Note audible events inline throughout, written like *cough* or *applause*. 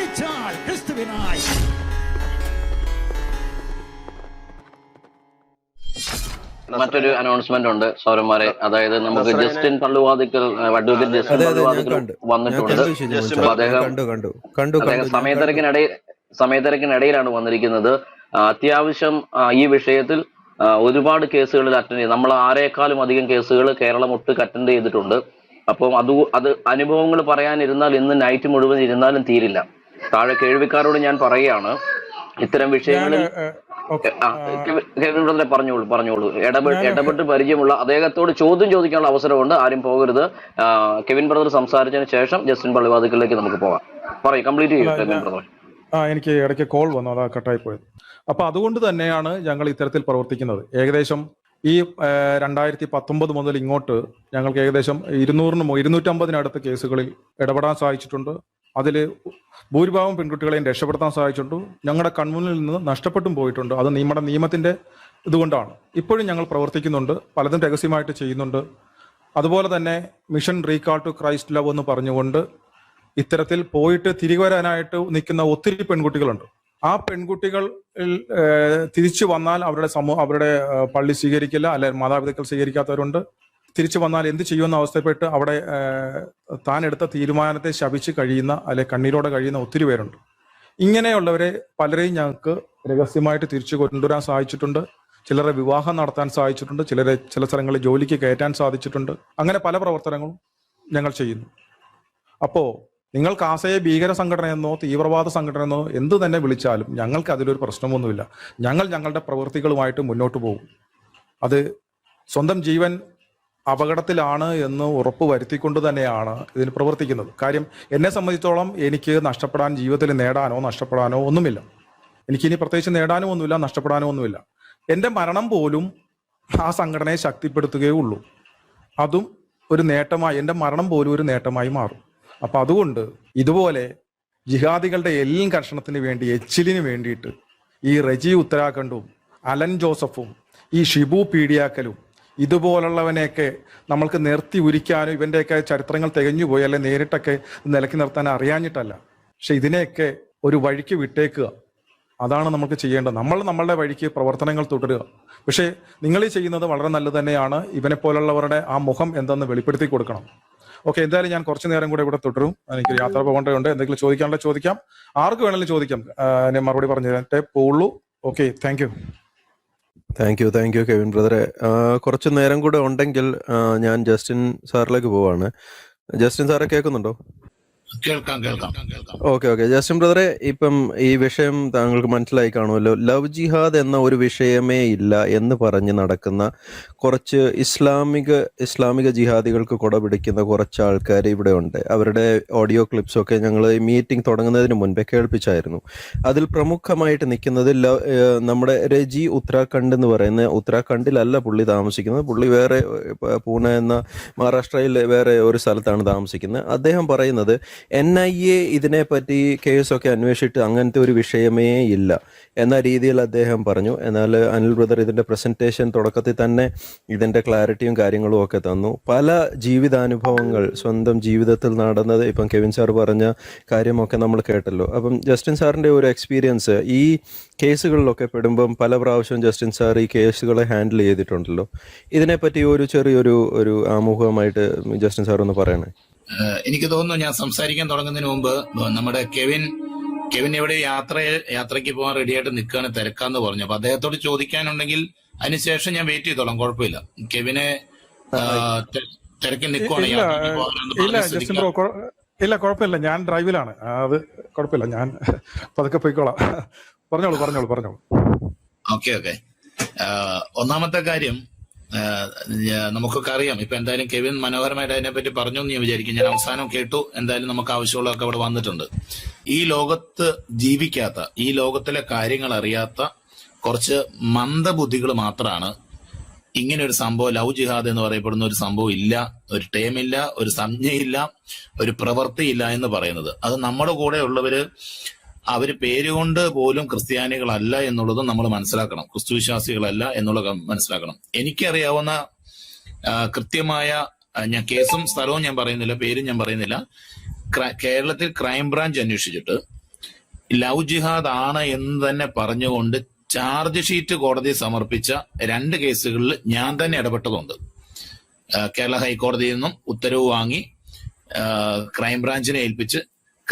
മരിച്ചാൽ ക്രിസ്തുവിനായി. മറ്റൊരു അനൗൺസ്മെന്റ് ഉണ്ട് സൗരന്മാരെ. അതായത് നമുക്ക് ജസ്റ്റിൻ പള്ളുവാദിക്കൽ അഡ്വക്കേറ്റ് ജസ്റ്റിൻ ഞാൻ വന്നിട്ടുണ്ട്. അദ്ദേഹം സമയത്തിരക്കിനിടയിൽ സമയത്തിരക്കിനിടയിലാണ് വന്നിരിക്കുന്നത്. അത്യാവശ്യം ഈ വിഷയത്തിൽ ഒരുപാട് കേസുകളിൽ അറ്റൻഡ് ചെയ്ത്. നമ്മൾ ആരേക്കാളും അധികം കേസുകൾ കേരളം ഒട്ടുക്ക് അറ്റൻഡ് ചെയ്തിട്ടുണ്ട്. അപ്പം അത് അത് അനുഭവങ്ങൾ പറയാനിരുന്നാൽ ഇന്ന് നൈറ്റ് മുഴുവൻ ഇരുന്നാലും തീരില്ല. താഴെ കേൾവിക്കാരോട് ഞാൻ പറയുകയാണ്. ഇത്തരം വിഷയങ്ങളിൽ കെവിൻ ബ്രദറെ പറഞ്ഞോളൂ പറഞ്ഞോളൂ. ഇടപെട്ട് ഇടപെട്ട് പരിചയമുള്ള അദ്ദേഹത്തോട് ചോദ്യം ചോദിക്കാനുള്ള അവസരമുണ്ട്. ആരും പോകരുത്. കെവിൻ ബ്രദർ സംസാരിച്ചതിന് ശേഷം ജസ്റ്റിൻ പള്ളിവാതിക്കലിലേക്ക് നമുക്ക് പോകാം. പറയൂ കംപ്ലീറ്റ് ചെയ്യൂ കെവിൻ ബ്രദർ ആ എനിക്ക് ഇടയ്ക്ക് കോൾ വന്നു അതാ കട്ടായി പോയത് അപ്പൊ അതുകൊണ്ട് തന്നെയാണ് ഞങ്ങൾ ഇത്തരത്തിൽ പ്രവർത്തിക്കുന്നത്. ഏകദേശം ഈ രണ്ടായിരത്തി പത്തൊമ്പത് മുതൽ ഇങ്ങോട്ട് ഞങ്ങൾക്ക് ഏകദേശം ഇരുന്നൂറിന് ഇരുന്നൂറ്റമ്പതിനടുത്ത് കേസുകളിൽ ഇടപെടാൻ സാധിച്ചിട്ടുണ്ട്. അതിൽ ഭൂരിഭാഗം പെൺകുട്ടികളെയും രക്ഷപ്പെടുത്താൻ സഹായിച്ചിട്ടുണ്ട്. ഞങ്ങളുടെ കൺമുന്നിൽ നിന്ന് നഷ്ടപ്പെട്ടും പോയിട്ടുണ്ട്. അത് നമ്മുടെ നിയമത്തിന്റെ ഇതുകൊണ്ടാണ്. ഇപ്പോഴും ഞങ്ങൾ പ്രവർത്തിക്കുന്നുണ്ട്. പലതും രഹസ്യമായിട്ട് ചെയ്യുന്നുണ്ട്. അതുപോലെ തന്നെ mission recall to Christ love എന്ന് പറഞ്ഞുകൊണ്ട് ഇത്തരത്തിൽ പോയിട്ട് തിരികെ വരാനായിട്ട് നിൽക്കുന്ന ഒത്തിരി പെൺകുട്ടികളുണ്ട്. ആ പെൺകുട്ടികൾ തിരിച്ചു വന്നാൽ അവരുടെ സമൂഹം അവരുടെ പള്ളി സ്വീകരിക്കില്ല. അല്ലെ മാതാപിതാക്കൾ സ്വീകരിക്കാത്തവരുണ്ട്. തിരിച്ചു വന്നാൽ എന്ത് ചെയ്യുമെന്ന അവസ്ഥപ്പെട്ട് അവിടെ താൻ എടുത്ത തീരുമാനത്തെ ശപിച്ച് കഴിയുന്ന അല്ലെ കണ്ണീരോടെ കഴിയുന്ന ഒത്തിരി പേരുണ്ട്. ഇങ്ങനെയുള്ളവരെ പലരെയും ഞങ്ങൾക്ക് രഹസ്യമായിട്ട് തിരിച്ചു കൊണ്ടുവരാൻ സാധിച്ചിട്ടുണ്ട്. ചിലരെ വിവാഹം നടത്താൻ സാധിച്ചിട്ടുണ്ട്. ചിലരെ ചില സ്ഥലങ്ങളിൽ ജോലിക്ക് കയറ്റാൻ സാധിച്ചിട്ടുണ്ട്. അങ്ങനെ പല പ്രവർത്തനങ്ങളും ഞങ്ങൾ ചെയ്യുന്നു. അപ്പോൾ നിങ്ങൾ കാസയെ ഭീകര സംഘടനയെന്നോ തീവ്രവാദ സംഘടനയെന്നോ എന്ത് തന്നെ വിളിച്ചാലും ഞങ്ങൾക്ക് അതിലൊരു പ്രശ്നമൊന്നുമില്ല. ഞങ്ങൾ ഞങ്ങളുടെ പ്രവൃത്തികളുമായിട്ട് മുന്നോട്ട് പോകും. അത് സ്വന്തം ജീവൻ അപകടത്തിലാണ് എന്ന് ഉറപ്പ് വരുത്തിക്കൊണ്ട് തന്നെയാണ് ഇതിന് പ്രവർത്തിക്കുന്നത്. കാര്യം എന്നെ സംബന്ധിച്ചോളം എനിക്ക് നഷ്ടപ്പെടാൻ ജീവിതത്തിൽ നേടാനോ നഷ്ടപ്പെടാനോ ഒന്നുമില്ല. എനിക്കിനി പ്രത്യേകിച്ച് നേടാനോ ഒന്നുമില്ല നഷ്ടപ്പെടാനോ ഒന്നുമില്ല എന്റെ മരണം പോലും ആ സംഘടനയെ ശക്തിപ്പെടുത്തുകയേ ഉള്ളൂ. അതും ഒരു നേട്ടമായി എന്റെ മരണം പോലും ഒരു നേട്ടമായി മാറും. അപ്പം അതുകൊണ്ട് ഇതുപോലെ ജിഹാദികളുടെ എല്ലാം കർഷണത്തിന് വേണ്ടി എച്ചിലിന് വേണ്ടിയിട്ട് ഈ റജി ഉത്തരാഖണ്ഡും അലൻ ജോസഫും ഈ ഷിബു പീഡിയാക്കലും ഇതുപോലുള്ളവനെയൊക്കെ നമ്മൾക്ക് നിർത്തി ഉരിക്കാനും ഇവന്റെയൊക്കെ ചരിത്രങ്ങൾ തികഞ്ഞു പോയി അല്ലെ നേരിട്ടൊക്കെ നിലക്കി നിർത്താൻ അറിയാഞ്ഞിട്ടല്ല. പക്ഷെ ഇതിനെയൊക്കെ ഒരു വഴിക്ക് വിട്ടേക്കുക. അതാണ് നമുക്ക് ചെയ്യേണ്ടത്. നമ്മൾ നമ്മളുടെ വഴിക്ക് പ്രവർത്തനങ്ങൾ തുടരുക. പക്ഷേ നിങ്ങൾ ഈ ചെയ്യുന്നത് വളരെ നല്ലത് തന്നെയാണ്. ഇവനെ പോലുള്ളവരുടെ ആ മുഖം എന്തെന്ന് വെളിപ്പെടുത്തി കൊടുക്കണം. ഓക്കെ എന്തായാലും ഞാൻ കുറച്ചു നേരം കൂടെ ഇവിടെ തുടരും. എനിക്ക് യാത്ര പോകേണ്ടതുണ്ട് എന്തെങ്കിലും ചോദിക്കാനുള്ള ചോദിക്കാം. ആർക്ക് വേണമെങ്കിലും ചോദിക്കാം. മറുപടി പറഞ്ഞു തരട്ടെ പോളൂ okay thank thank you thank you Kevin ബ്രദറെ കുറച്ച് നേരം കൂടെ ഉണ്ടെങ്കിൽ ഞാൻ ജസ്റ്റിൻ സാറിലേക്ക് പോവാണ്. ജസ്റ്റിൻ സാറെ കേൾക്കുന്നുണ്ടോ? കേൾക്കാം കേൾക്കാം. Okay okay. ജസ്റ്റിൻ ബ്രദറെ ഇപ്പം ഈ വിഷയം താങ്കൾക്ക് മനസ്സിലായി കാണുമല്ലോ. ലവ് ജിഹാദ് എന്ന ഒരു വിഷയമേ ഇല്ല എന്ന് പറഞ്ഞ് നടക്കുന്ന കുറച്ച് ഇസ്ലാമിക ഇസ്ലാമിക ജിഹാദികൾക്ക് കുട പിടിക്കുന്ന കുറച്ച് ആൾക്കാർ ഇവിടെ ഉണ്ട്. അവരുടെ ഓഡിയോ ക്ലിപ്സൊക്കെ ഞങ്ങൾ മീറ്റിംഗ് തുടങ്ങുന്നതിന് മുൻപേ കേൾപ്പിച്ചായിരുന്നു. അതിൽ പ്രമുഖമായിട്ട് നിൽക്കുന്നത് നമ്മുടെ രജി ഉത്തരാഖണ്ഡ് എന്ന് പറയുന്ന ഉത്തരാഖണ്ഡിലല്ല പുള്ളി താമസിക്കുന്നത്. പുള്ളി വേറെ പൂനെ എന്ന മഹാരാഷ്ട്രയിലെ വേറെ ഒരു സ്ഥലത്താണ് താമസിക്കുന്നത്. അദ്ദേഹം പറയുന്നത് എൻ ഐ എ ഇതിനെപ്പറ്റി കേസൊക്കെ അന്വേഷിച്ചിട്ട് അങ്ങനത്തെ ഒരു വിഷയമേ ഇല്ല. എന്ന രീതിയിൽ അദ്ദേഹം പറഞ്ഞു. എന്നാൽ അനിൽ ബ്രദർ ഇതിന്റെ പ്രസന്റേഷൻ തുടക്കത്തിൽ തന്നെ ഇതിന്റെ ക്ലാരിറ്റിയും കാര്യങ്ങളും ഒക്കെ തന്നു. പല ജീവിതാനുഭവങ്ങൾ സ്വന്തം ജീവിതത്തിൽ നടന്നത് ഇപ്പം കെവിൻ സാർ പറഞ്ഞ കാര്യമൊക്കെ നമ്മൾ കേട്ടല്ലോ. അപ്പം ജസ്റ്റിൻ സാറിന്റെ ഒരു എക്സ്പീരിയൻസ് ഈ കേസുകളിലൊക്കെ പെടുമ്പം പല പ്രാവശ്യവും ജസ്റ്റിൻ സാർ ഈ കേസുകളെ ഹാൻഡിൽ ചെയ്തിട്ടുണ്ടല്ലോ. ഇതിനെപ്പറ്റി ഒരു ചെറിയൊരു ഒരു ആമുഖമായിട്ട് ജസ്റ്റിൻ സാർ ഒന്ന് പറയണേ. എനിക്ക് തോന്നുന്നു ഞാൻ സംസാരിക്കാൻ തുടങ്ങുന്നതിന് മുമ്പ് നമ്മുടെ കെവിൻ കെവിൻ എവിടെ യാത്ര യാത്രയ്ക്ക് പോകാൻ റെഡിയായിട്ട് നിൽക്കുകയാണ് തിരക്കാന്ന് പറഞ്ഞു. അപ്പൊ അദ്ദേഹത്തോട് ചോദിക്കാനുണ്ടെങ്കിൽ അതിനുശേഷം ഞാൻ വെയിറ്റ് ചെയ്തോളാം കുഴപ്പമില്ല. കെവിനെ തിരക്കിൽ നിൽക്കുവാണ് ഇല്ല കുഴപ്പമില്ല. ഞാൻ ഡ്രൈവിലാണ്. അത് കുഴപ്പമില്ല. ഞാൻ *laughs* പതുക്കെ പോയിക്കോളാം. പറഞ്ഞോളൂ പറഞ്ഞോളൂ പറഞ്ഞോളൂ. Okay okay. ഒന്നാമത്തെ കാര്യം നമുക്കൊക്കെ അറിയാം. ഇപ്പൊ എന്തായാലും കെവിൻ മനോഹരമായിട്ട് അതിനെപ്പറ്റി പറഞ്ഞു എന്ന് ഞാൻ വിചാരിക്കും. ഞാൻ അവസാനം കേട്ടു. എന്തായാലും നമുക്ക് ആവശ്യമുള്ളതൊക്കെ അവിടെ വന്നിട്ടുണ്ട്. ഈ ലോകത്ത് ജീവിക്കാത്ത ഈ ലോകത്തിലെ കാര്യങ്ങൾ അറിയാത്ത കുറച്ച് മന്ദബുദ്ധികൾ മാത്രമാണ് ഇങ്ങനെ ഒരു സംഭവം ലവ് ജിഹാദ് എന്ന് പറയപ്പെടുന്ന ഒരു സംഭവം ഇല്ല ഒരു ടേമില്ല ഒരു സംജ്ഞയില്ല ഒരു പ്രവൃത്തിയില്ല എന്ന് പറയുന്നത്. അത് നമ്മുടെ കൂടെ ഉള്ളവര് അവർ പേരുകൊണ്ട് പോലും ക്രിസ്ത്യാനികളല്ല എന്നുള്ളതും നമ്മൾ മനസ്സിലാക്കണം. ക്രിസ്തു വിശ്വാസികളല്ല എന്നുള്ളത് മനസ്സിലാക്കണം. എനിക്കറിയാവുന്ന കൃത്യമായ ഞാൻ കേസും സ്ഥലവും ഞാൻ പറയുന്നില്ല പേരും ഞാൻ പറയുന്നില്ല. കേരളത്തിൽ ക്രൈംബ്രാഞ്ച് അന്വേഷിച്ചിട്ട് ലവ് ജിഹാദ് ആണ് എന്ന് തന്നെ പറഞ്ഞുകൊണ്ട് ചാർജ് ഷീറ്റ് കോടതി സമർപ്പിച്ച രണ്ട് കേസുകളിൽ ഞാൻ തന്നെ ഇടപെട്ടതുണ്ട്. കേരള ഹൈക്കോടതിയിൽ നിന്നും ഉത്തരവ് വാങ്ങി ക്രൈംബ്രാഞ്ചിനെ ഏൽപ്പിച്ച്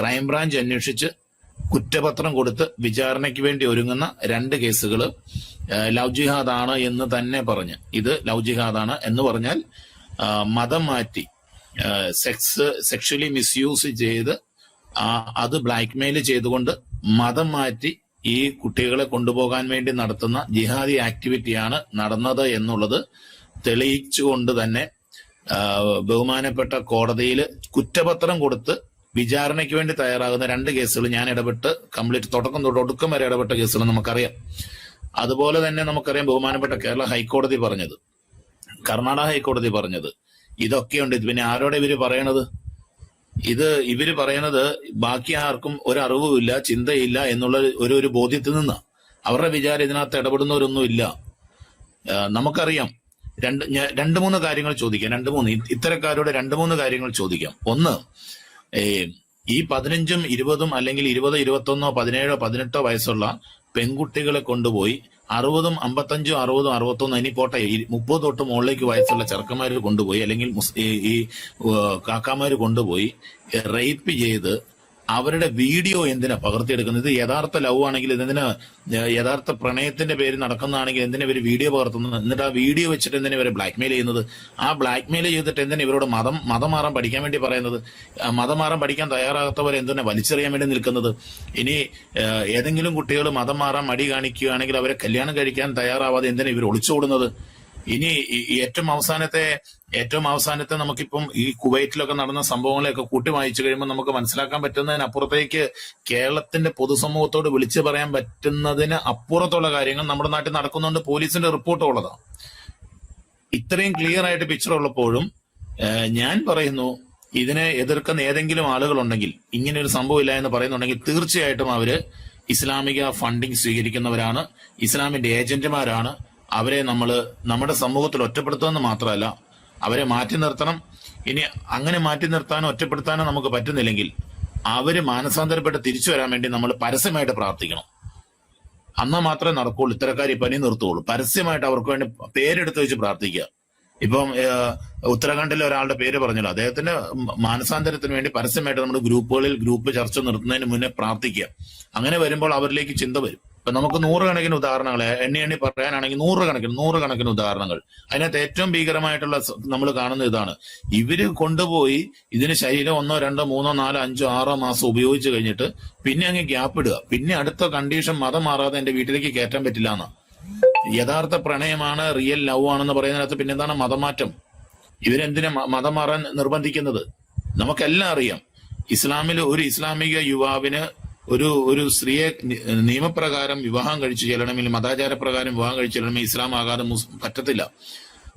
ക്രൈംബ്രാഞ്ച് അന്വേഷിച്ച് കുറ്റപത്രം കൊടുത്ത് വിചാരണയ്ക്ക് വേണ്ടി ഒരുങ്ങുന്ന രണ്ട് കേസുകൾ ലവ് ജിഹാദ് ആണ് എന്ന് തന്നെ പറഞ്ഞ്. ഇത് ലവ് ജിഹാദ് ആണ് എന്ന് പറഞ്ഞാൽ മതം മാറ്റി സെക്സ് സെക്ഷലി മിസ്യൂസ് ചെയ്ത് അത് അത് ബ്ലാക്ക്മെയിൽ ചെയ്തുകൊണ്ട് മതം മാറ്റി ഈ കുട്ടികളെ കൊണ്ടുപോകാൻ വേണ്ടി നടത്തുന്ന ജിഹാദി ആക്ടിവിറ്റിയാണ് നടന്നത് എന്നുള്ളത് തെളിയിച്ചുകൊണ്ട് തന്നെ ബഹുമാനപ്പെട്ട കോടതിയിൽ കുറ്റപത്രം കൊടുത്ത് വിചാരണയ്ക്ക് വേണ്ടി തയ്യാറാകുന്ന രണ്ട് കേസുകൾ ഞാൻ ഇടപെട്ട് കംപ്ലീറ്റ് തുടക്കം തൊട്ട് ഒടുക്കം വരെ ഇടപെട്ട കേസുകൾ നമുക്കറിയാം. അതുപോലെ തന്നെ നമുക്കറിയാം ബഹുമാനപ്പെട്ട കേരള ഹൈക്കോടതി പറഞ്ഞത്. കർണാടക ഹൈക്കോടതി പറഞ്ഞത്. ഇതൊക്കെയുണ്ട്. ഇത് പിന്നെ ആരോടെ ഇവർ പറയണത്? ഇത് ഇവർ പറയണത് ബാക്കി ആർക്കും ഒരു അറിവുമില്ല ചിന്തയില്ല എന്നുള്ള ഒരു ഒരു ബോധ്യത്തിൽ നിന്ന്. അവരുടെ വിചാരം ഇതിനകത്ത് ഇടപെടുന്നവരൊന്നും ഇല്ല നമുക്കറിയാം. രണ്ട് രണ്ട് മൂന്ന് കാര്യങ്ങൾ ചോദിക്കാം. രണ്ട് മൂന്ന്. ഇത്തരക്കാരോട് രണ്ട് മൂന്ന് കാര്യങ്ങൾ ചോദിക്കാം. ഒന്ന് ഈ പതിനഞ്ചും ഇരുപതും അല്ലെങ്കിൽ ഇരുപത് ഇരുപത്തൊന്നോ പതിനേഴോ പതിനെട്ടോ വയസ്സുള്ള പെൺകുട്ടികളെ കൊണ്ടുപോയി അറുപതും അമ്പത്തഞ്ചും അറുപതും അറുപത്തൊന്നും ഇനി പോട്ടെ മുപ്പത് തൊട്ട് മുകളിലേക്ക് വയസ്സുള്ള ചെറുക്കന്മാർ കൊണ്ടുപോയി അല്ലെങ്കിൽ ഈ കാക്കാമാര് കൊണ്ടുപോയി റേപ്പ് ചെയ്ത് അവരുടെ വീഡിയോ എന്തിനാ പകർത്തിയെടുക്കുന്നത്? ഇത് യഥാർത്ഥ ലവ് ആണെങ്കിൽ ഇതെന്തിനാ യഥാർത്ഥ പ്രണയത്തിന്റെ പേര് നടക്കുന്നതാണെങ്കിൽ എന്തിനാ ഇവർ വീഡിയോ പകർത്തുന്നത്? എന്നിട്ട് ആ വീഡിയോ വെച്ചിട്ട് എന്തിനാ ഇവരെ ബ്ലാക്ക്മെയിൽ ചെയ്യുന്നത്? ആ ബ്ലാക്ക്മെയിൽ ചെയ്തിട്ട് എന്തിനാ ഇവരോട് മതം മതം മാറാൻ പഠിക്കാൻ വേണ്ടി പറയുന്നത്? മതമാറാൻ മതം മാറാൻ പഠിക്കാൻ തയ്യാറാകാത്തവരെ എന്തിനാ വലിച്ചെറിയാൻ വേണ്ടി നിൽക്കുന്നത്? ഇനി ഏതെങ്കിലും കുട്ടികൾ മതം മാറാൻ മടി കാണിക്കുകയാണെങ്കിൽ അവരെ കല്യാണം കഴിക്കാൻ തയ്യാറാവാതെ എന്തിനാ ഇവർ ഒളിച്ചോടുന്നത്? ഇനി ഏറ്റവും അവസാനത്തെ ഏറ്റവും അവസാനത്തെ നമുക്കിപ്പം ഈ കുവൈറ്റിലൊക്കെ നടന്ന സംഭവങ്ങളെയൊക്കെ കൂട്ടി വായിച്ചു കഴിയുമ്പോൾ നമുക്ക് മനസ്സിലാക്കാൻ പറ്റുന്നതിനപ്പുറത്തേക്ക് കേരളത്തിന്റെ പൊതുസമൂഹത്തോട് വിളിച്ചു പറയാൻ പറ്റുന്നതിന് അപ്പുറത്തുള്ള കാര്യങ്ങൾ നമ്മുടെ നാട്ടിൽ നടക്കുന്നുണ്ട് പോലീസിന്റെ റിപ്പോർട്ട് ഉള്ളതാണ് ഇത്രയും ക്ലിയർ ആയിട്ട് പിക്ചർ ഉള്ളപ്പോഴും ഞാൻ പറയുന്നു ഇതിനെ എതിർക്കുന്ന ഏതെങ്കിലും ആളുകളുണ്ടെങ്കിൽ ഇങ്ങനെ ഒരു സംഭവം ഇല്ല എന്ന് പറയുന്നുണ്ടെങ്കിൽ തീർച്ചയായിട്ടും അവർ ഇസ്ലാമിക ഫണ്ടിങ് സ്വീകരിക്കുന്നവരാണ് ഇസ്ലാമിന്റെ ഏജന്റുമാരാണ് അവരെ നമ്മൾ നമ്മുടെ സമൂഹത്തിൽ ഒറ്റപ്പെടുത്തുമെന്ന് മാത്രമല്ല അവരെ മാറ്റി നിർത്തണം. ഇനി അങ്ങനെ മാറ്റി നിർത്താനോ ഒറ്റപ്പെടുത്താനോ നമുക്ക് പറ്റുന്നില്ലെങ്കിൽ അവർ മാനസാന്തരപ്പെട്ട് തിരിച്ചു വരാൻ വേണ്ടി നമ്മൾ പരസ്യമായിട്ട് പ്രാർത്ഥിക്കണം. അന്നാ മാത്രമേ നടക്കുള്ളൂ. ഇത്തരക്കാർ ഈ പനി നിർത്തുകയുള്ളൂ. പരസ്യമായിട്ട് അവർക്ക് വേണ്ടി പേരെടുത്ത് വെച്ച് പ്രാർത്ഥിക്കുക. ഇപ്പം ഉത്തരാഖണ്ഡിലെ ഒരാളുടെ പേര് പറഞ്ഞല്ലോ. അദ്ദേഹത്തിന്റെ മാനസാന്തരത്തിന് വേണ്ടി പരസ്യമായിട്ട് നമ്മുടെ ഗ്രൂപ്പുകളിൽ ഗ്രൂപ്പ് ചർച്ച നിർത്തുന്നതിന് മുന്നേ പ്രാർത്ഥിക്കുക. അങ്ങനെ വരുമ്പോൾ അവരിലേക്ക് ചിന്ത വരും. ഇപ്പൊ നമുക്ക് നൂറുകണക്കിന് ഉദാഹരണങ്ങൾ എണ്ണി എണ്ണി പറയാനാണെങ്കിൽ നൂറുകണക്കിന് നൂറുകണക്കിന് ഉദാഹരണങ്ങൾ. അതിനകത്ത് ഏറ്റവും ഭീകരമായിട്ടുള്ള നമ്മൾ കാണുന്ന ഇതാണ്. ഇവർ കൊണ്ടുപോയി ഇതിന് ശരീരം ഒന്നോ രണ്ടോ മൂന്നോ നാലോ അഞ്ചോ ആറോ മാസം ഉപയോഗിച്ച് കഴിഞ്ഞിട്ട് പിന്നെ അങ്ങ് ഗ്യാപ്പ് ഇടുക. പിന്നെ അടുത്ത കണ്ടീഷൻ മതം മാറാതെ എന്റെ വീട്ടിലേക്ക് കയറ്റാൻ പറ്റില്ല എന്നാ. യഥാർത്ഥ പ്രണയമാണ് റിയൽ ലവ് ആണെന്ന് പറയുന്നതിനകത്ത് പിന്നെ എന്താണ് മതമാറ്റം? ഇവരെന്തിനാ മതം മാറാൻ നിർബന്ധിക്കുന്നത്? നമുക്കെല്ലാം അറിയാം. ഇസ്ലാമിൽ ഒരു ഇസ്ലാമിക യുവാവിന് ഒരു ഒരു സ്ത്രീയെ നിയമപ്രകാരം വിവാഹം കഴിച്ചു ചെല്ലണമെങ്കിൽ മതാചാരപ്രകാരം വിവാഹം കഴിച്ചു ചെല്ലണമെങ്കിൽ ഇസ്ലാം ആകാതെ പറ്റത്തില്ല.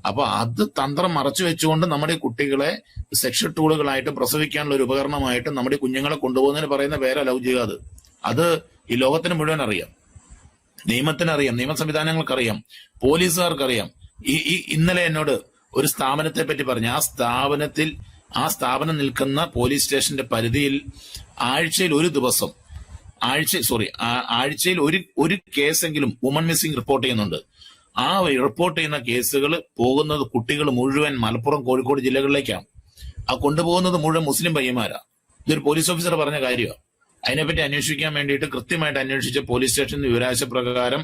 അപ്പൊ അത് തന്ത്രം മറച്ചു വെച്ചുകൊണ്ട് നമ്മുടെ കുട്ടികളെ സെക്ഷൽ ടൂളുകളായിട്ട് പ്രസവിക്കാനുള്ള ഒരു ഉപകരണമായിട്ട് നമ്മുടെ കുഞ്ഞുങ്ങളെ കൊണ്ടുപോകുന്നതിന് പറയുന്ന പേരാ ലവ് അത് ഈ ലോകത്തിന് മുഴുവൻ അറിയാം. നിയമത്തിനറിയാം നിയമ സംവിധാനങ്ങൾക്കറിയാം പോലീസുകാർക്കറിയാം. ഈ ഈ ഇന്നലെ എന്നോട് ഒരു സ്ഥാപനത്തെ പറ്റി പറഞ്ഞു. ആ സ്ഥാപനത്തിൽ ആ സ്ഥാപനം നിൽക്കുന്ന പോലീസ് സ്റ്റേഷന്റെ പരിധിയിൽ ആഴ്ചയിൽ ഒരു ദിവസം ആഴ്ച സോറി ആഴ്ചയിൽ ഒരു ഒരു കേസെങ്കിലും വുമൺ മിസ്സിംഗ് റിപ്പോർട്ട് ചെയ്യുന്നുണ്ട്. ആ റിപ്പോർട്ട് ചെയ്യുന്ന കേസുകൾ പോകുന്നത് കുട്ടികൾ മുഴുവൻ മലപ്പുറം കോഴിക്കോട് ജില്ലകളിലേക്കാണ്. ആ കൊണ്ടുപോകുന്നത് മുഴുവൻ മുസ്ലിം പയ്യന്മാരാണ് ഇതൊരു പോലീസ് ഓഫീസർ പറഞ്ഞ കാര്യമാണ് അതിനെപ്പറ്റി അന്വേഷിക്കാൻ വേണ്ടിയിട്ട് കൃത്യമായിട്ട് അന്വേഷിച്ച പോലീസ് സ്റ്റേഷൻ വിവരാശ പ്രകാരം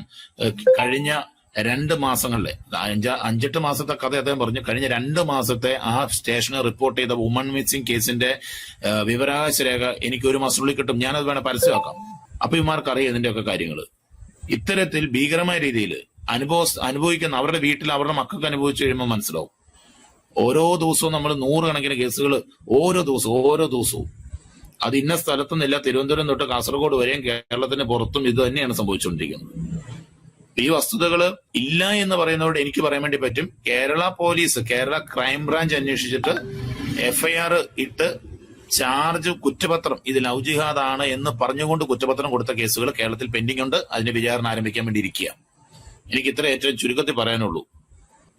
കഴിഞ്ഞ രണ്ട് മാസങ്ങളിലെ അഞ്ച അഞ്ചെട്ട് മാസത്തെ കഥ അദ്ദേഹം പറഞ്ഞു. കഴിഞ്ഞ രണ്ട് മാസത്തെ ആ സ്റ്റേഷന് റിപ്പോർട്ട് ചെയ്ത വുമൺ മിസ്സിംഗ് കേസിന്റെ വിവരാവകാശ രേഖ എനിക്ക് ഒരു മാസത്തിനുള്ളിൽ കിട്ടും. ഞാനത് വേണം പരസ്യമാക്കാം. അപ്പൊ ഇമാർക്ക് അറിയാം ഇതിന്റെയൊക്കെ കാര്യങ്ങൾ ഇത്തരത്തിൽ ഭീകരമായ രീതിയിൽ അനുഭവ അനുഭവിക്കുന്ന അവരുടെ വീട്ടിൽ അവരുടെ മക്കൾക്ക് അനുഭവിച്ചു കഴിയുമ്പോൾ മനസ്സിലാവും. ഓരോ ദിവസവും നമ്മൾ നൂറുകണക്കിന് കേസുകൾ ഓരോ ദിവസവും ഓരോ ദിവസവും. അത് ഇന്ന സ്ഥലത്തുനിന്നില്ല. തിരുവനന്തപുരം തൊട്ട് കാസർഗോഡ് വരെയും കേരളത്തിന് പുറത്തും ഇത് തന്നെയാണ് സംഭവിച്ചുകൊണ്ടിരിക്കുന്നത്. ഈ വസ്തുതകൾ ഇല്ല എന്ന് പറയുന്നതോട് എനിക്ക് പറയാൻ വേണ്ടി പറ്റും. Kerala police Kerala crime branch അന്വേഷിച്ചിട്ട് എഫ്ഐആർ ഇട്ട് ചാർജ് കുറ്റപത്രം ഇത് ലവ് ജിഹാദ് ആണ് എന്ന് പറഞ്ഞുകൊണ്ട് കുറ്റപത്രം കൊടുത്ത കേസുകൾ കേരളത്തിൽ പെൻഡിംഗ് ഉണ്ട്. അതിന്റെ വിചാരണ ആരംഭിക്കാൻ വേണ്ടി ഇരിക്കുക എനിക്ക് ഇത്ര ഏറ്റവും ചുരുക്കത്തിൽ പറയാനുള്ളൂ.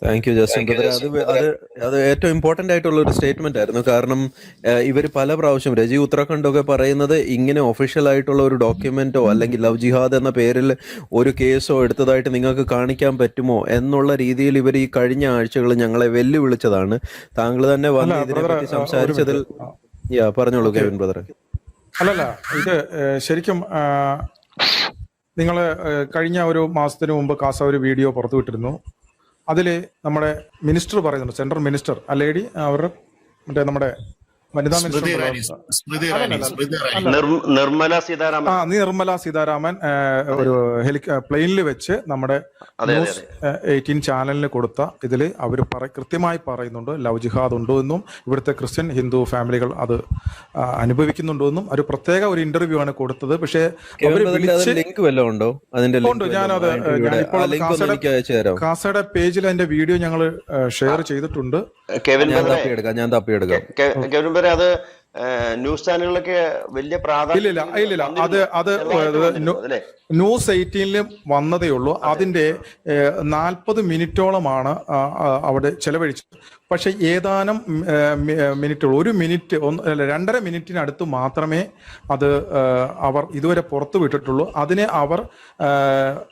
Thank you Justin Thank you, brother അത് അത് അത് ഏറ്റവും ഇമ്പോർട്ടന്റ് ആയിട്ടുള്ള ഒരു സ്റ്റേറ്റ്മെന്റ് ആയിരുന്നു. കാരണം ഇവർ പല പ്രാവശ്യം രജി ഉത്തരാഖണ്ഡൊക്കെ പറയുന്നത് ഇങ്ങനെ ഒഫീഷ്യൽ ആയിട്ടുള്ള ഒരു ഡോക്യുമെന്റോ അല്ലെങ്കിൽ ലവ് ജിഹാദ് എന്ന പേരിൽ ഒരു കേസോ എടുത്തതായിട്ട് നിങ്ങൾക്ക് കാണിക്കാൻ പറ്റുമോ എന്നുള്ള രീതിയിൽ ഇവർ ഈ കഴിഞ്ഞ ആഴ്ചകൾ ഞങ്ങളെ വെല്ലുവിളിച്ചതാണ്. താങ്കൾ തന്നെ വന്ന് ഇതിനെപ്പറ്റി സംസാരിച്ചതിൽ. യാ പറഞ്ഞോളൂ കെവിൻ ബ്രദർ അല്ലല്ല ഇത് ശരിക്കും നിങ്ങൾ കഴിഞ്ഞ ഒരു മാസത്തിന് മുമ്പ് കാസ ഒരു വീഡിയോ പുറത്തുവിട്ടിരുന്നു. അതിൽ നമ്മുടെ മിനിസ്റ്റർ പറയുന്നുണ്ട് സെൻട്രൽ മിനിസ്റ്റർ ആ ലേഡി അവരുടെ മറ്റേ നമ്മുടെ വനിതാ നിർമ്മല സീതാരാമൻ. ആ നിർമ്മല സീതാരാമൻ ഒരു ഹെലി പ്ലെയിനിൽ വെച്ച് നമ്മുടെ ന്യൂസ് എയ്റ്റീൻ ചാനലിന് കൊടുത്ത ഇതിൽ അവർ പറ കൃത്യമായി പറയുന്നുണ്ട് ലവ് ജിഹാദ് ഉണ്ടോ എന്നും ഇവിടുത്തെ ക്രിസ്ത്യൻ ഹിന്ദു ഫാമിലികൾ അത് അനുഭവിക്കുന്നുണ്ടോ എന്നും ഒരു പ്രത്യേക ഒരു ഇന്റർവ്യൂ ആണ് കൊടുത്തത്. പക്ഷേ അവർ ലിങ്ക് വല്ലതും ഉണ്ടോ? അതിന്റെ ഉണ്ട്. ഞാനത്, ഞാനിപ്പോൾ കാസയുടെ പേജിൽ അതിന്റെ വീഡിയോ ഞങ്ങൾ ഷെയർ ചെയ്തിട്ടുണ്ട്. കെവിൻ ഞാൻ കെവിൻ ബെറെ അത് ന്യൂസ് ചാനലുകളൊക്കെ വലിയ പ്രാധാന്യം ഇല്ലില്ല അത് അത്? ന്യൂസ് എയ്റ്റീനിലും വന്നതേ ഉള്ളൂ. അതിന്റെ നാൽപ്പത് മിനിറ്റോളമാണ് അവിടെ ചെലവഴിച്ചത്. പക്ഷെ ഏതാനും മിനിറ്റുകൾ ഒരു മിനിറ്റ് ഒന്ന് അല്ല രണ്ടര മിനിറ്റിനടുത്ത് മാത്രമേ അത് അവർ ഇതുവരെ പുറത്തു വിട്ടിട്ടുള്ളൂ. അതിനെ അവർ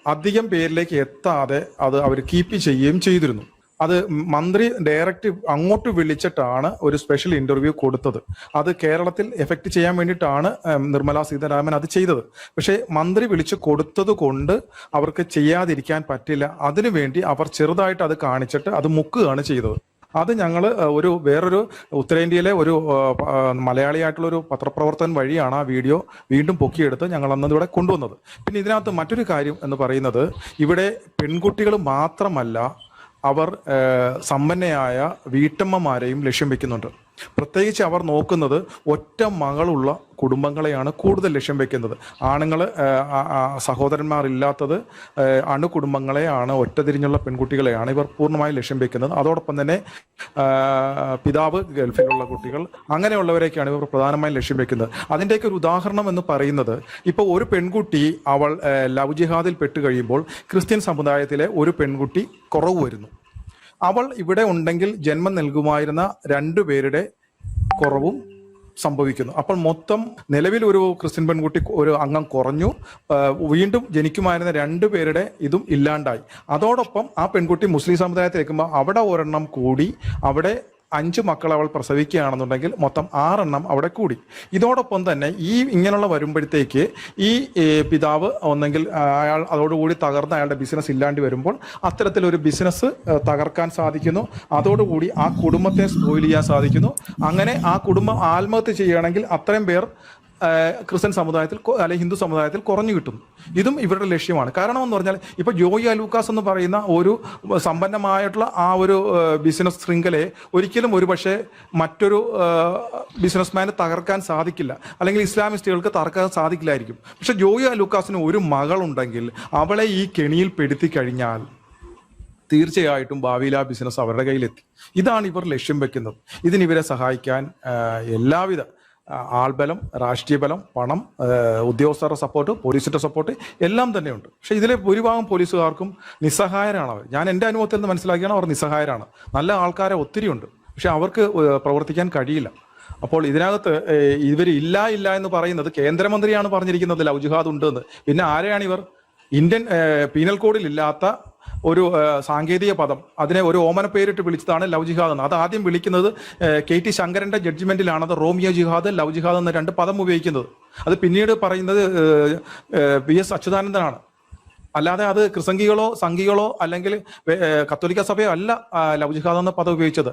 അധികം പേരിലേക്ക് എത്താതെ അത് അവർ കീപ്പ് ചെയ്യുകയും ചെയ്തിരുന്നു. അത് മന്ത്രി ഡയറക്റ്റ് അങ്ങോട്ട് വിളിച്ചിട്ടാണ് ഒരു സ്പെഷ്യൽ ഇന്റർവ്യൂ കൊടുത്തത്. അത് കേരളത്തിൽ എഫക്ട് ചെയ്യാൻ വേണ്ടിയിട്ടാണ് നിർമ്മലാ സീതാരാമൻ അത് ചെയ്തത്. പക്ഷേ മന്ത്രി വിളിച്ച് കൊടുത്തത് കൊണ്ട് അവർക്ക് ചെയ്യാതിരിക്കാൻ പറ്റില്ല. അതിനുവേണ്ടി അവർ ചെറുതായിട്ട് അത് കാണിച്ചിട്ട് അത് മുക്കുകയാണ് ചെയ്തത്. അത് ഞങ്ങൾ ഒരു വേറൊരു ഉത്തരേന്ത്യയിലെ ഒരു മലയാളിയായിട്ടുള്ള ഒരു പത്രപ്രവർത്തകൻ വഴിയാണ് ആ വീഡിയോ വീണ്ടും പൊക്കിയെടുത്ത് ഞങ്ങൾ അന്ന് ഇവിടെ കൊണ്ടുവന്നത്. പിന്നെ ഇതിനകത്ത് മറ്റൊരു കാര്യം എന്ന് പറയുന്നത് ഇവിടെ പെൺകുട്ടികൾ മാത്രമല്ല അവർ സമ്പന്നയായ വീട്ടമ്മമാരെയും ലക്ഷ്യം വെക്കുന്നുണ്ട്. പ്രത്യേകിച്ച് അവർ നോക്കുന്നത് ഒറ്റ മകളുള്ള കുടുംബങ്ങളെയാണ് കൂടുതൽ ലക്ഷ്യം വെക്കുന്നത്. ആണുങ്ങൾ സഹോദരന്മാരില്ലാത്തത് അണുകുടുംബങ്ങളെയാണ് ഒറ്റതിരിഞ്ഞുള്ള പെൺകുട്ടികളെയാണ് ഇവർ പൂർണമായും ലക്ഷ്യം വെക്കുന്നത്. അതോടൊപ്പം തന്നെ പിതാവ് ഗൾഫിലുള്ള കുട്ടികൾ അങ്ങനെയുള്ളവരെയൊക്കെയാണ് ഇവർ പ്രധാനമായും ലക്ഷ്യം വെക്കുന്നത്. അതിന്റെയൊക്കെ ഒരു ഉദാഹരണം എന്ന് പറയുന്നത് ഇപ്പോൾ ഒരു പെൺകുട്ടി അവൾ ലവ് ജിഹാദിൽ പെട്ട് കഴിയുമ്പോൾ ക്രിസ്ത്യൻ സമുദായത്തിലെ ഒരു പെൺകുട്ടി കുറവ് വരുന്നു. അവൾ ഇവിടെ ഉണ്ടെങ്കിൽ ജന്മം നൽകുമായിരുന്ന രണ്ടു പേരുടെ കുറവും സംഭവിക്കുന്നു. അപ്പോൾ മൊത്തം നിലവിൽ ഒരു ക്രിസ്ത്യൻ പെൺകുട്ടി ഒരു അംഗം കുറഞ്ഞു. വീണ്ടും ജനിക്കുമായിരുന്ന രണ്ടു പേരുടെ ഇതും ഇല്ലാണ്ടായി. അതോടൊപ്പം ആ പെൺകുട്ടി മുസ്ലിം സമുദായത്തിലേക്കുമ്പോൾ അവിടെ ഒരെണ്ണം കൂടി അവിടെ അഞ്ച് മക്കൾ അവൾ പ്രസവിക്കുകയാണെന്നുണ്ടെങ്കിൽ മൊത്തം ആറെണ്ണം അവിടെ കൂടി. ഇതോടൊപ്പം തന്നെ ഈ ഇങ്ങനെയുള്ള വരുമ്പോഴത്തേക്ക് ഈ പിതാവ് ഒന്നെങ്കിൽ അയാൾ അതോടുകൂടി തകർന്ന് അയാളുടെ ബിസിനസ് ഇല്ലാണ്ട് വരുമ്പോൾ അത്തരത്തിലൊരു ബിസിനസ് തകർക്കാൻ സാധിക്കുന്നു. അതോടുകൂടി ആ കുടുംബത്തെ സ്പോയിൽ ചെയ്യാൻ സാധിക്കുന്നു. അങ്ങനെ ആ കുടുംബം ആത്മഹത്യ ചെയ്യുകയാണെങ്കിൽ അത്രയും പേർ ക്രിസ്ത്യൻ സമുദായത്തിൽ അല്ലെ ഹിന്ദു സമുദായത്തിൽ കുറഞ്ഞു കിട്ടുന്നു. ഇതും ഇവരുടെ ലക്ഷ്യമാണ്. കാരണം എന്ന് പറഞ്ഞാൽ ഇപ്പൊ ജോയി അലൂക്കാസ് എന്ന് പറയുന്ന ഒരു സമ്പന്നമായിട്ടുള്ള ആ ഒരു ബിസിനസ് ശൃംഖലയെ ഒരിക്കലും ഒരു പക്ഷേ മറ്റൊരു ബിസിനസ്മാന് തകർക്കാൻ സാധിക്കില്ല. അല്ലെങ്കിൽ ഇസ്ലാമിസ്റ്റുകൾക്ക് തകർക്കാൻ സാധിക്കില്ലായിരിക്കും. പക്ഷെ ജോയി അലൂക്കാസിന് ഒരു മകളുണ്ടെങ്കിൽ അവളെ ഈ കെണിയിൽ പെടുത്തി കഴിഞ്ഞാൽ തീർച്ചയായിട്ടും ഭാവിയിൽ ആ ബിസിനസ് അവരുടെ കയ്യിലെത്തി. ഇതാണ് ഇവർ ലക്ഷ്യം വെക്കുന്നത്. ഇതിനിവരെ സഹായിക്കാൻ എല്ലാവിധ ആൾബലം രാഷ്ട്രീയ ബലം പണം ഉദ്യോഗസ്ഥരുടെ സപ്പോർട്ട് പോലീസിന്റെ സപ്പോർട്ട് എല്ലാം തന്നെയുണ്ട്. പക്ഷെ ഇതിലെ ഭൂരിഭാഗം പോലീസുകാർക്കും നിസ്സഹായരാണ് അവർ ഞാൻ എന്റെ അനുഭവത്തിൽ നിന്ന് മനസ്സിലാക്കിയാണ് അവർ നിസ്സഹായരാണ്. നല്ല ആൾക്കാരെ ഒത്തിരി ഉണ്ട്. പക്ഷെ അവർക്ക് പ്രവർത്തിക്കാൻ കഴിയില്ല. അപ്പോൾ ഇതിനകത്ത് ഇവർ ഇല്ല ഇല്ല എന്ന് പറയുന്നത് കേന്ദ്രമന്ത്രിയാണ് പറഞ്ഞിരിക്കുന്നത് ലവ് ഉണ്ടെന്ന്. ഉണ്ട് പിന്നെ ആരെയാണ് ഇവർ ഇന്ത്യൻ പീനൽ കോഡിൽ ഇല്ലാത്ത ഒരു സാങ്കേതിക പദം. അതിനെ ഒരു ഓമന പേരിട്ട് വിളിച്ചതാണ് ലവ് ജിഹാദ് എന്ന്. അത് ആദ്യം വിളിക്കുന്നത് കെ ടി ശങ്കരന്റെ ജഡ്ജ്മെന്റിലാണ് അത് റോമിയോ ജിഹാദ് ലവ് ജിഹാദ് എന്ന രണ്ട് പദം ഉപയോഗിക്കുന്നത്. അത് പിന്നീട് പറയുന്നത് ഏ, എസ് അച്യുതാനന്ദനാണ്. അല്ലാതെ അത് ക്രിസംഗികളോ സംഘികളോ അല്ലെങ്കിൽ കത്തോലിക്ക സഭയോ അല്ല ലവ് ജിഹാദ് എന്ന പദം ഉപയോഗിച്ചത്.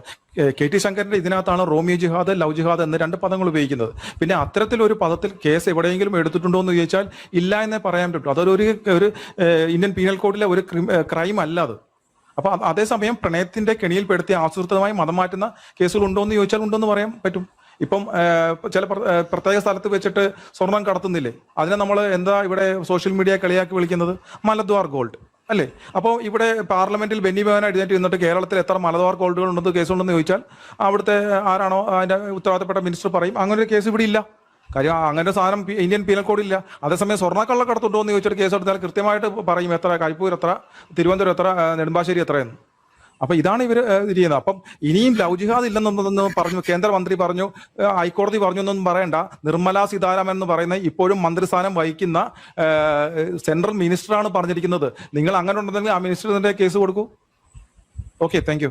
കെ ടി ശങ്കരന്റെ ഇതിനകത്താണ് റോമിയോ ജിഹാദ് ലവ് ജിഹാദ് എന്ന രണ്ട് പദങ്ങൾ ഉപയോഗിക്കുന്നത്. പിന്നെ അത്തരത്തിലൊരു പദത്തിൽ കേസ് എവിടെയെങ്കിലും എടുത്തിട്ടുണ്ടോ എന്ന് ചോദിച്ചാൽ ഇല്ല എന്നേ പറയാൻ പറ്റും. അതൊരു ഒരു ഇന്ത്യൻ പീനൽ കോഡിലെ ഒരു ക്രൈം അല്ല അത്. അപ്പൊ അതേസമയം പ്രണയത്തിന്റെ കെണിയിൽപ്പെടുത്തി ആസൂത്രിതമായി മതം മാറ്റുന്ന കേസുകൾ ഉണ്ടോ എന്ന് ചോദിച്ചാൽ ഉണ്ടോ എന്ന് പറയാൻ പറ്റും. ഇപ്പം ചില പ്രത്യേക സ്ഥലത്ത് വെച്ചിട്ട് സ്വർണം കടത്തുന്നില്ലേ? അതിനെ നമ്മൾ എന്താ ഇവിടെ സോഷ്യൽ മീഡിയ കളിയാക്കി വിളിക്കുന്നത്? മലദ്വാർ ഗോൾഡ് അല്ലേ? അപ്പോൾ ഇവിടെ പാർലമെന്റിൽ ബെന്നി ബഹന എഴുന്നേറ്റ് നിന്നിട്ട് കേരളത്തിൽ എത്ര മലദ്വാർ ഗോൾഡുകൾ ഉണ്ടെന്ന് കേസുണ്ടെന്ന് ചോദിച്ചാൽ അവിടുത്തെ ആരാണോ അതിന്റെ ഉത്തരവാദിത്തപ്പെട്ട മിനിസ്റ്റർ പറയും അങ്ങനെ ഒരു കേസ് ഇവിടെ ഇല്ല. കാര്യം അങ്ങനെ ഒരു സാധനം ഇന്ത്യൻ പീനൽ കോഡില്ല അതേസമയം സ്വർണക്കള്ള കടത്തുണ്ടോ എന്ന് ചോദിച്ചിട്ട് കേസ് എടുത്താൽ കൃത്യമായിട്ട് പറയും എത്ര കരിപ്പൂർ എത്ര തിരുവനന്തപുരം എത്ര നെടുമ്പാശ്ശേരി എത്രയെന്ന്. അപ്പൊ ഇതാണ് ഇവർ ഇത് ചെയ്യുന്നത്. അപ്പം ഇനിയും ലവ് ജിഹാദ് ഇല്ലെന്നൊന്നും പറഞ്ഞു കേന്ദ്രമന്ത്രി പറഞ്ഞു ഹൈക്കോടതി പറഞ്ഞു എന്നൊന്നും പറയണ്ട. നിർമ്മല സീതാരാമൻ എന്ന് പറയുന്ന ഇപ്പോഴും മന്ത്രിസ്ഥാനം വഹിക്കുന്ന സെൻട്രൽ മിനിസ്റ്ററാണ് പറഞ്ഞിരിക്കുന്നത്. നിങ്ങൾ അങ്ങനെ ഉണ്ടെങ്കിൽ ആ മിനിസ്റ്ററിന്റെ കേസ് കൊടുക്കൂ. Okay thank